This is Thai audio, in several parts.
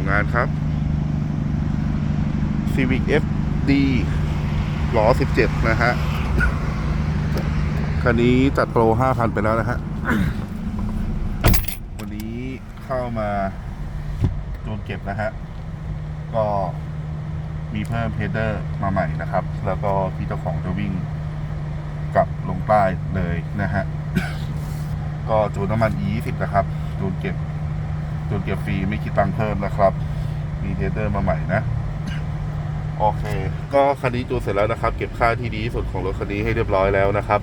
ส่งงานครับ Civic FD ล้อ 17 นะฮะ คันนี้จัดโปร 5,000 ไปแล้วนะฮะ วันนี้เข้ามาจูนเก็บนะฮะ ก็มีเพิ่มเพเดอร์มาใหม่นะครับ แล้วก็พี่เจ้าของจะวิ่งกลับลงใต้เลยนะฮะ ก็จูนน้ำมัน E20 นะครับจูนเก็บ จูนเก็บฟรีไม่คิดตังค์เพิ่มนะครับ มีเทเดอร์มาใหม่นะโอเค ก็คันนี้จูนเสร็จแล้วนะครับ เก็บค่าที่ดีสุดของรถคันนี้ให้เรียบร้อยแล้วนะครับ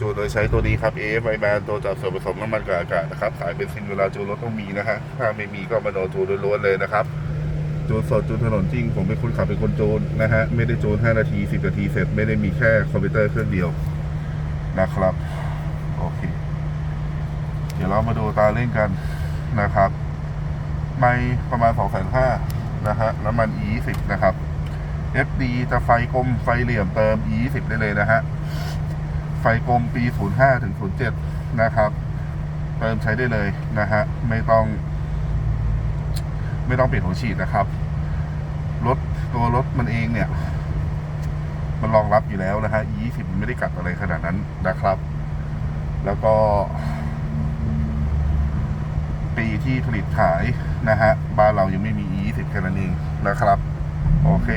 จูนโดยใช้ตัวนี้ครับ AF i b a n ตัวจับส่วนผสมน้ำมันกับอากาศนะครับขายเป็นซินเวลาจูนรถต้องมีนะฮะถ้าไม่มีก็มาโดนจูนล้วนๆเลยนะครับ จูนสดจูนถนนจริง ผมเป็นคนขับเป็นคนจูนนะฮะไม่ได้จูน 5 นาที 10 นาทีเสร็จไม่ได้มีแค่คอมพิวเตอร์เครื่องเดียวนะครับโอเค เดี๋ยวเรามาดูตาเล่นกัน นะครับไม่ประมาณ 2 5 0 0 0นะฮะน้ำมัน E20 นะครับ FD จะไฟกลมไฟเหลี่ยมเติม E20 ได้เลยนะฮะ ไฟกลมปี 05 ถึง 07 นะครับ เติมใช้ได้เลยนะฮะ ไม่ต้อง ไม่ต้องเปลี่ยนหัวฉีดนะครับ รถตัวรถมันเองเนี่ย มันรองรับอยู่แล้วนะฮะ E20 มันไม่ได้กัดอะไรขนาดนั้นนะครับ แล้วก็ ที่ผลิตขายนะฮะบ้านเรายังไม่มี E20 แค่นั้นเองนะครับ โอเค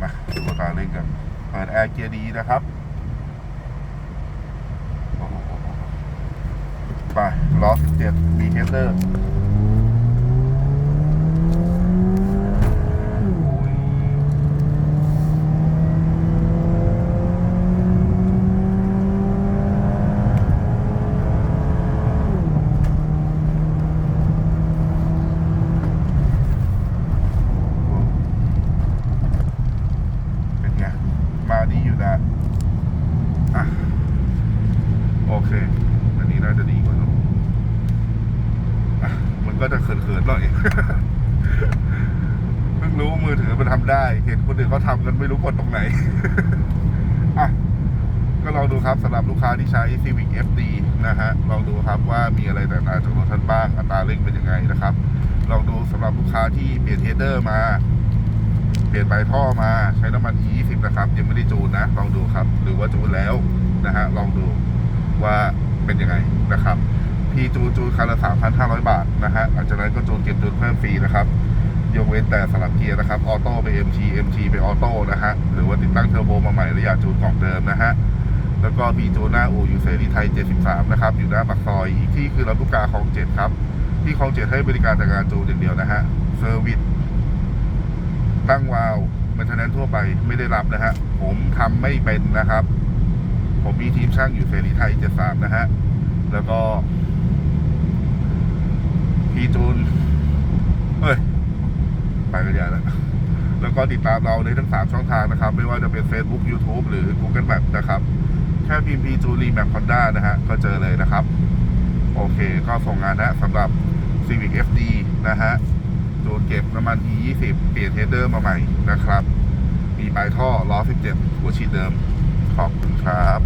มาดูตาเล่นกันเปิดแอร์เกียร์ดีนะครับโอ้โหไปล้อ17มีเฮดเดอร์เป็นไง มาดีอยู่นะ อะ โอเค อันนี้น่าจะดีกว่าเนอะอะมันก็จะเขินๆ หน่อย เพิ่งรู้มือถือมันทำได้ เห็นคนอื่นเขาทำกันไม่รู้กดตรงไหนอะก็ลองดูครับสำหรับลูกค้าที่ใช้ Civic FD นะฮะ ลองดูครับว่ามีอะไรแตกต่างจากรถท่านบ้าง อัตราเร่งเป็นยังไงนะครับ ลองดูสำหรับลูกค้าที่เปลี่ยนเทเดอร์มา เปลี่ยนปลายท่อมาใช้น้ำมัน E20 นะครับ ยังไม่ได้จูนนะ ลองดูครับ หรือว่าจูนแล้วนะฮะ ลองดูว่าเป็นยังไงนะครับ พีจูนจูนคันละ 3,500 บาทนะฮะหลังจากนั้นก็จูนเก็บจูนเพิ่มฟรีนะครับยกเว้นแต่สลับเกียร์นะครับออโต้ไป MG MG ไปออโต้นะฮะหรือว่าติดตั้งเทอร์โบมาใหม่แล้วอยากจูนกล่องเดิมนะฮะแล้วก็พีจูนหน้าอู่อยู่เสรีไทย 73 นะครับ อยู่หน้าปากซอยอีกที่คือลำลูกกาคลองเจ็ดครับ ที่คลองเจ็ดให้บริการจากการจูนอย่างเดียวนะฮะเซอร์วิสตั้งวาล์วเมนเทนแนนทั่วไปไม่ได้รับนะฮะผมทำไม่เป็นนะครับ ผมมีทีมช่างอยู่เสรีไทย 73 นะฮะแล้วก็ พีจูนเฮ้ยไปกันใหญ่แล้วแล้วก็ติดตามเราในทั้ง 3 ช่องทางนะครับ ไม่ว่าจะเป็น Facebook YouTube หรือ Google Map นะครับ แค่พิมพ์พีจูรีแมปคอนด้านะฮะ ก็เจอเลยนะครับ โอเค ก็ส่งงานนะสำหรับ Civic FD นะฮะจูนเก็บน้ำมัน E20 เปลี่ยนเทสเดอร์มาใหม่นะครับ มีปลายท่อล้อ 17 หัวฉีดเดิม ขอบคุณครับ